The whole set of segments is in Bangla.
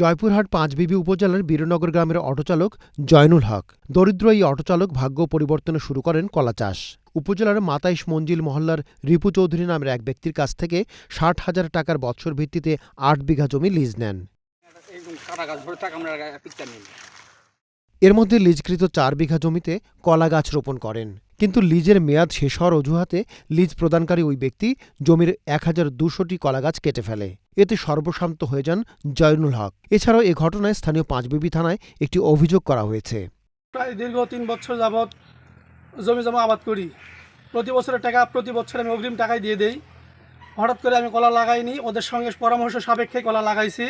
জয়পুরহাট পাঁচবিবি উপজেলার বীরনগর গ্রামের অটোচালক জয়নুল হক। দরিদ্র এই অটোচালক ভাগ্য পরিবর্তন শুরু করেন কলা চাষ। উপজেলার মাতাইশ মঞ্জিল মহল্লার রিপু চৌধুরী নামের এক ব্যক্তির কাছ থেকে ষাট হাজার টাকার বৎসর ভিত্তিতে আট বিঘা জমি লিজ নেন। এর মধ্যে লিজকৃত চার বিঘা জমিতে কলা গাছ রোপণ করেন। কিন্তু লিজের মেয়াদ শেষ হওয়ার অজুহাতে লিজ প্রদানকারী ওই ব্যক্তি জমির এক হাজার দুশোটি কলা গাছ কেটে ফেলে। এতে সর্বশান্ত হয়ে যান জয়নুল হক। এছাড়াও এ ঘটনায় স্থানীয় পাঁচবিবি থানায় একটি অভিযোগ করা হয়েছে। প্রায় দীর্ঘ তিন বছর যাবৎ জমি জমা আবাদ করি। প্রতি বছরের টাকা, প্রতি বছর আমি অগ্রিম টাকাই দিয়ে দেই। হঠাৎ করে আমি কলা লাগাইনি, ওদের সঙ্গে পরামর্শ সাপেক্ষে কলা লাগাইছি।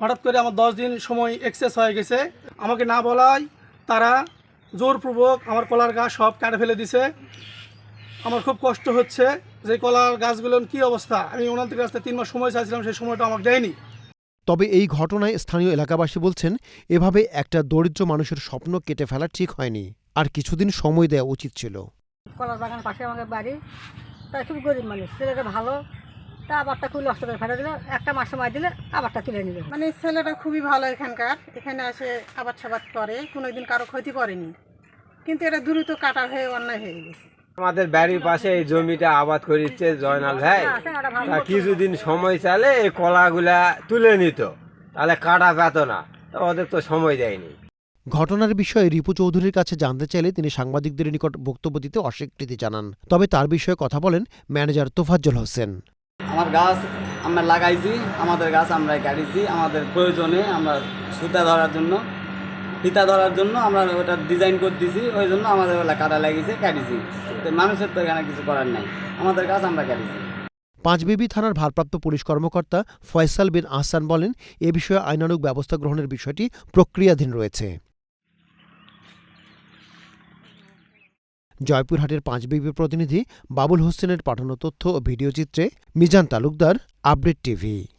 হঠাৎ করে আমার দশ দিন সময় এক্সেস হয়ে গেছে। আমাকে না বলায় তারা জোরপূর্বক আমার কলার গাছ সব কাটে ফেলে দিছে। আমার খুব কষ্ট হচ্ছে যে কলার গাছগুলোর কী অবস্থা। আমি ওনাদের কাছ থেকে তিন মাস সময় চাইছিলাম সেই সময়টা আমাকে দেয়নি। তবে এই ঘটনায় স্থানীয় এলাকাবাসী বলছেন এভাবে একটা দরিদ্র মানুষের স্বপ্ন কেটে ফেলা ঠিক হয়নি। আর কিছুদিন সময় দেওয়া উচিত ছিল। কলার বাগান পাশে আমাকে বাড়ি। তাই খুব গরিব মানুষ ছেলেটা ভালো। তা আবারটা খুব নষ্ট করে ফেলে দিল। একটা মাস সময় দিলে আবারটা তুলে নিল। মানে ছেলেটা খুবই ভালো এখানকার। এখানে এসে আবাদ সাবাদ করে কোনোদিন কারও ক্ষতি করেনি। কিন্তু এটা দ্রুত কাটা হয়ে অন্যায় হয়ে গেছে। আমাদের বাড়ির পাশে এই জমিটা আবাদ করিচ্ছে জয়নাল ভাই। হ্যাঁ, তা কিছুদিন সময় চালে এই কলাগুলা তুলে নিত। তাহলে কাটা পেত না। ওদের তো সময় দেয়নি। ঘটনার বিষয়ে রিপু চৌধুরীর কাছে জানতে চাইলে তিনি সাংবাদিকদের নিকট বক্তব্য দিতে অস্বীকৃতি জানান। তবে তার বিষয়ে কথা বলেন ম্যানেজার তোফাজ্জল হোসেন। আমার গাছ আমরা লাগাইছি, আমাদের গাছ আমরা কাটিছি, আমাদের প্রয়োজনে আমরা সুতা ধরার জন্য, ফিতা ধরার জন্য আমরা ওটা ডিজাইন করে করতেছি, ওই জন্য আমাদের ওলা কাটা লাগিয়েছে, কাটিছি। তো মানুষের তো এখানে কিছু করার নাই, আমাদের গাছ আমরা কাটিছি। পাঁচবিবি থানার ভারপ্রাপ্ত পুলিশ কর্মকর্তা ফয়সাল বিন আহসান বলেন, এ বিষয়ে আইনানুগ ব্যবস্থা গ্রহণের বিষয়টি প্রক্রিয়াধীন রয়েছে। জয়পুরহাটের পাঁচ পাঁচবিবি প্রতিনিধি বাবুল হোসেনের পাঠানো তথ্য ও ভিডিওচিত্রে মিজান তালুকদার আপডেট টিভি।